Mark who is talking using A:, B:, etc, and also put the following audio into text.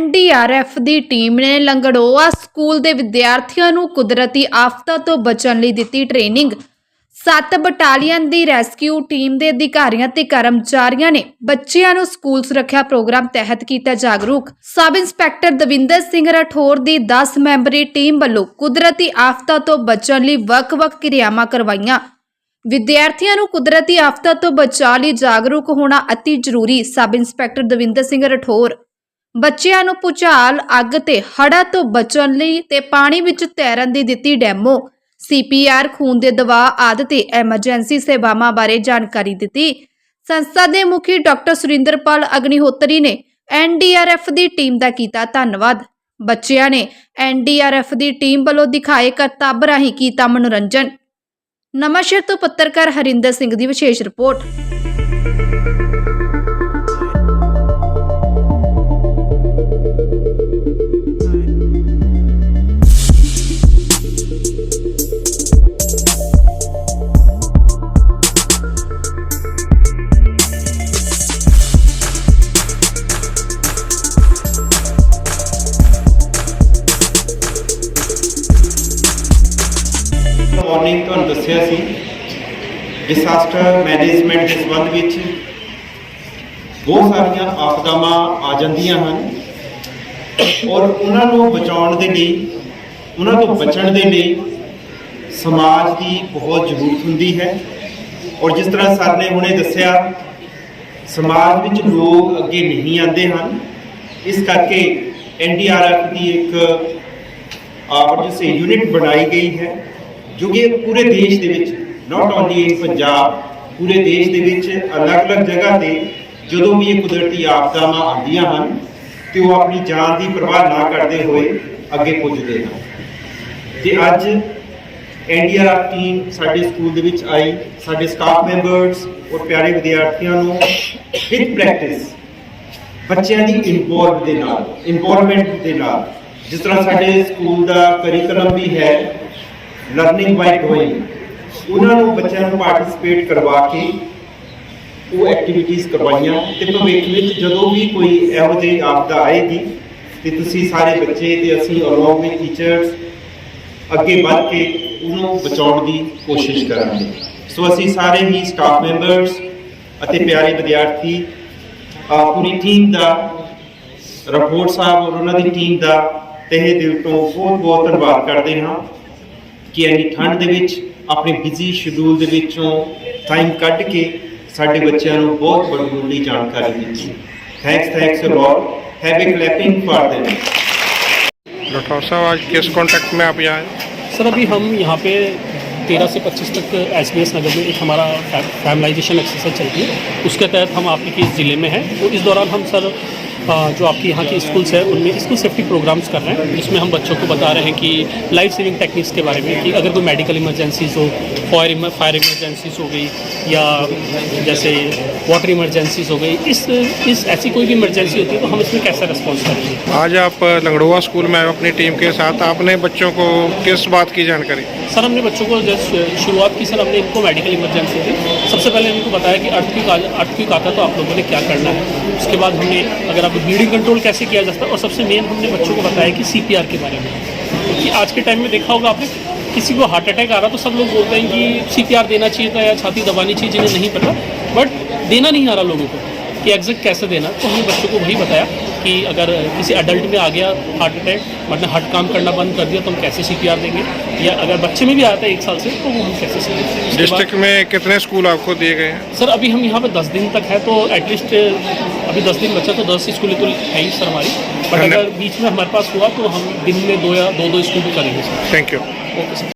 A: NDRF ਦੀ team ਨੇ Langroya school ਦੇ ਵਿਦਿਆਰਥੀਆਂ ਨੂੰ ਕੁਦਰਤੀ ਆਫਤਾਂ ਤੋਂ ਬਚਣ ਲਈ ਦਿੱਤੀ ਟ੍ਰੇਨਿੰਗ। 7 ਬਟਾਲੀਅਨ ਦੀ ਰੈਸਕਿਊ ਟੀਮ ਦੇ ਅਧਿਕਾਰੀਆਂ ਤੇ ਕਰਮਚਾਰੀਆਂ ਨੇ ਬੱਚਿਆਂ ਨੂੰ ਸਕੂਲ ਸੁਰੱਖਿਆ ਪ੍ਰੋਗਰਾਮ ਤਹਿਤ ਕੀਤਾ ਜਾਗਰੂਕ। ਸਬ ਇੰਸਪੈਕਟਰ ਦਵਿੰਦਰ ਸਿੰਘ ਰਾਠੌਰ ਦੀ 10 ਮੈਂਬਰੀ ਟੀਮ ਵੱਲੋਂ ਕੁਦਰਤੀ ਆਫਤਾਂ ਤੋਂ ਬਚਣ ਲਈ ਵੱਖ-ਵੱਖ ਕਿਰਿਆਵਾਂ ਕਰਵਾਈਆਂ। ਵਿਦਿਆਰਥੀਆਂ ਨੂੰ ਕੁਦਰਤੀ ਆਫਤਾਂ ਤੋਂ ਬਚਾਅ ਲਈ ਜਾਗਰੂਕ ਹੋਣਾ ਅਤੀ ਜ਼ਰੂਰੀ, ਸਬ ਇੰਸਪੈਕਟਰ ਦਵਿੰਦਰ ਸਿੰਘ ਰਾਠੌਰ। ਬੱਚਿਆਂ ਨੂੰ ਭੁਚਾਲ ਅੱਗ ਤੇ ਹੜ੍ਹਾਂ ਤੋਂ ਬਚਣ ਲਈ ਤੇ ਪਾਣੀ ਵਿੱਚ ਤੈਰਨ ਦੀ ਦਿੱਤੀ ਡੈਮੋ। ਸੀਪੀਆਰ ਖੂਨ ਦੇ ਦਬਾਅ ਆਦਿ ਤੇ ਐਮਰਜੈਂਸੀ ਸੇਵਾਵਾਂ ਬਾਰੇ ਜਾਣਕਾਰੀ ਦਿੱਤੀ। ਸੰਸਥਾ ਦੇ ਮੁਖੀ ਡਾਕਟਰ ਸੁਰਿੰਦਰਪਾਲ ਅਗਨੀਹੋਤਰੀ ਨੇ ਐਨਡੀਆਰਐਫ ਦੀ ਟੀਮ ਦਾ ਕੀਤਾ ਧੰਨਵਾਦ। ਬੱਚਿਆਂ ਨੇ ਐਨਡੀਆਰਐਫ ਦੀ ਟੀਮ ਵੱਲੋਂ ਦਿਖਾਏ ਕਰਤੱਵ ਰਾਹੀਂ ਕੀਤਾ ਮਨੋਰੰਜਨ। ਨਵਾਂਸ਼ਹਿਰ ਤੋਂ ਪੱਤਰਕਾਰ ਹਰਿੰਦਰ ਸਿੰਘ ਦੀ ਵਿਸ਼ੇਸ਼ ਰਿਪੋਰਟ।
B: ਮਾਰਨਿੰਗ ਤੁਹਾਨੂੰ ਦੱਸਿਆ ਸੀ ਡਿਸਾਸਟਰ ਮੈਨੇਜਮੈਂਟ ਦੇ ਸੰਬੰਧ ਵਿੱਚ ਬਹੁਤ ਸਾਰੀਆਂ ਆਪਦਾਵਾਂ ਆ ਜਾਂਦੀਆਂ ਹਨ ਔਰ ਉਹਨਾਂ ਨੂੰ ਬਚਾਉਣ ਦੇ ਲਈ, ਉਹਨਾਂ ਤੋਂ ਬਚਣ ਦੇ ਲਈ ਸਮਾਜ ਦੀ ਬਹੁਤ ਜ਼ਰੂਰਤ ਹੁੰਦੀ ਹੈ। ਔਰ ਜਿਸ ਤਰ੍ਹਾਂ ਸਰ ਨੇ ਹੁਣੇ ਦੱਸਿਆ, ਸਮਾਜ ਵਿੱਚ ਲੋਕ ਅੱਗੇ ਨਹੀਂ ਆਉਂਦੇ ਹਨ। ਇਸ ਕਰਕੇ ਐਨਡੀਆਰਐਫ ਦੀ ਇੱਕ ਆਪ ਜਿਸੇ ਯੂਨਿਟ ਬਣਾਈ ਗਈ ਹੈ ਜੋ ਕਿ ਪੂਰੇ ਦੇਸ਼ ਦੇ ਵਿੱਚ ਨਾਟ ਓਨਲੀ ਇਨ ਪੰਜਾਬ, ਪੂਰੇ ਦੇਸ਼ ਦੇ ਵਿੱਚ ਅਲੱਗ-ਅਲੱਗ ਜਗ੍ਹਾ ਤੇ ਜਦੋਂ ਵੀ ਇਹ ਕੁਦਰਤੀ ਆਫਤਾਵਾਂ ਆਉਂਦੀਆਂ ਹਨ ਤੇ ਉਹ ਆਪਣੀ ਜਾਨ ਦੀ ਪਰਵਾਹ ਨਾ ਕਰਦੇ ਹੋਏ ਅੱਗੇ ਪੁੱਜਦੇ ਹਨ। ਤੇ ਅੱਜ ਐਨਡੀਆਰਐਫ ਟੀਮ ਸਾਡੇ ਸਕੂਲ ਦੇ ਵਿੱਚ ਆਈ, ਸਾਡੇ ਸਟਾਫ ਮੈਂਬਰਸ ਔਰ ਪਿਆਰੇ ਵਿਦਿਆਰਥੀਆਂ ਨੂੰ ਵਿਦ ਪ੍ਰੈਕਟਿਸ ਬੱਚਿਆਂ ਦੀ ਇਨਵੋਲਵ ਦੇ ਨਾਲ ਇਨਵੋਲਵਮੈਂਟ ਦੇ ਨਾਲ, ਜਿਸ ਤਰ੍ਹਾਂ ਸਾਡੇ ਸਕੂਲ ਦਾ ਕਰਿਕੂਲਮ ਵੀ ਹੈ ਲਰਨਿੰਗ ਬਾਈ ਡੂਇੰਗ ਉਹਨਾਂ ਨੂੰ ਬੱਚਿਆਂ ਨੂੰ ਪਾਰਟਿਸਿਪੇਟ ਕਰਵਾ ਕੇ ਉਹ ਐਕਟੀਵਿਟੀਜ਼ ਕਰਵਾਈਆਂ ਤੇ ਭਵਿੱਖ ਵਿੱਚ ਜਦੋਂ ਵੀ ਕੋਈ ਇਹੋ ਜਿਹੀ ਆਪਦਾ ਆਏਗੀ ਤੇ ਤੁਸੀਂ ਸਾਰੇ ਬੱਚੇ ਤੇ ਅਸੀਂ ਅਲੋਂਗ ਵਿਦ ਟੀਚਰਸ ਅੱਗੇ ਵੱਧ ਕੇ ਉਹਨੂੰ ਬਚਾਉਣ ਦੀ ਕੋਸ਼ਿਸ਼ ਕਰਾਂਗੇ। ਸੋ ਅਸੀਂ ਸਾਰੇ ਹੀ ਸਟਾਫ ਮੈਂਬਰਸ ਅਤੇ ਪਿਆਰੇ ਵਿਦਿਆਰਥੀ ਪੂਰੀ ਟੀਮ ਦਾ ਰਿਪੋਰਟ ਸਾਹਿਬ ਔਰ ਉਹਨਾਂ ਦੀ ਟੀਮ ਦਾ ਤਹਿ ਦਿਲ ਤੋਂ ਬਹੁਤ ਬਹੁਤ ਧੰਨਵਾਦ ਕਰਦੇ ਹਾਂ। कि ਇੰਨੀ ठंड के अपने बिज़ी शड्यूल टाइम ਦੇ के साथ बच्चों बहुत ਸਾਡੇ ਬੱਚਿਆਂ ਨੂੰ ਬਹੁਤ थैंक्स ਜਾਣਕਾਰੀ ਦਿੱਤੀ thanks clapping for them
C: doctor साहब आज किस कॉन्टैक्ट में आप यहाँ आए
D: सर अभी हम यहाँ पे तेरह से पच्चीस तक एस बी एस नगर में एक हमारा फैमिलाइजेशन एक्सरसाइज चलती है। उसके तहत हम आपके किस ज़िले में हैं। तो इस दौरान हम सर जो आपके यहाँ के स्कूल्स हैं उनमें स्कूल सेफ्टी प्रोग्राम्स कर रहे हैं जिसमें हम बच्चों को बता रहे हैं कि लाइफ सेविंग टेक्निक्स के बारे में कि अगर कोई मेडिकल इमरजेंसीज हो फायर फायर इमरजेंसीज हो गई या जैसे वाटर इमरजेंसीज हो गई इस इस ऐसी कोई भी इमरजेंसी होती है तो हम इसमें कैसा रिस्पॉन्स करेंगे
C: आज आप लंगड़ोआ स्कूल में आए अपनी टीम के साथ आपने बच्चों को किस बात की जानकारी?
D: सर हमने बच्चों को जैसे शुरुआत की सर हमने इनको मेडिकल इमरजेंसी थी सबसे पहले इनको बताया कि अर्थक्विक अर्थक्विक आता तो आप लोगों ने क्या करना है। उसके बाद हमने अगर ब्लीडिंग कंट्रोल कैसे किया जाता है? और सबसे मेन हमने बच्चों को बताया कि सीपीआर के बारे में। क्योंकि आज के टाइम में देखा होगा आपने किसी को हार्ट अटैक आ रहा तो सब लोग बोलते हैं कि सीपीआर देना चाहिए था या छाती दबानी चाहिए जिन्हें नहीं पता। बट देना नहीं आ रहा लोगों को कि एग्जैक्ट कैसे देना। तो हमने बच्चों को वही बताया कि अगर किसी अडल्ट में आ गया हार्ट अटैक मतलब हार्ट काम करना बंद कर दिया तो हम कैसे सीपीआर देंगे? या अगर बच्चे में भी आता है एक साल से तो वो हम कैसे उसके
C: डिस्ट्रिक्ट में कितने स्कूल आपको दिए गए हैं?
D: सर अभी हम यहाँ पर दस दिन तक है तो एटलीस्ट अभी दस दिन बचा तो दस स्कूलें तो है ही सर हमारी बट
C: धन्यवाद।
D: अगर बीच में हमारे पास हुआ तो हम दिन में दो या दो दो स्कूल भी करेंगे sir
C: thank you
D: okay sir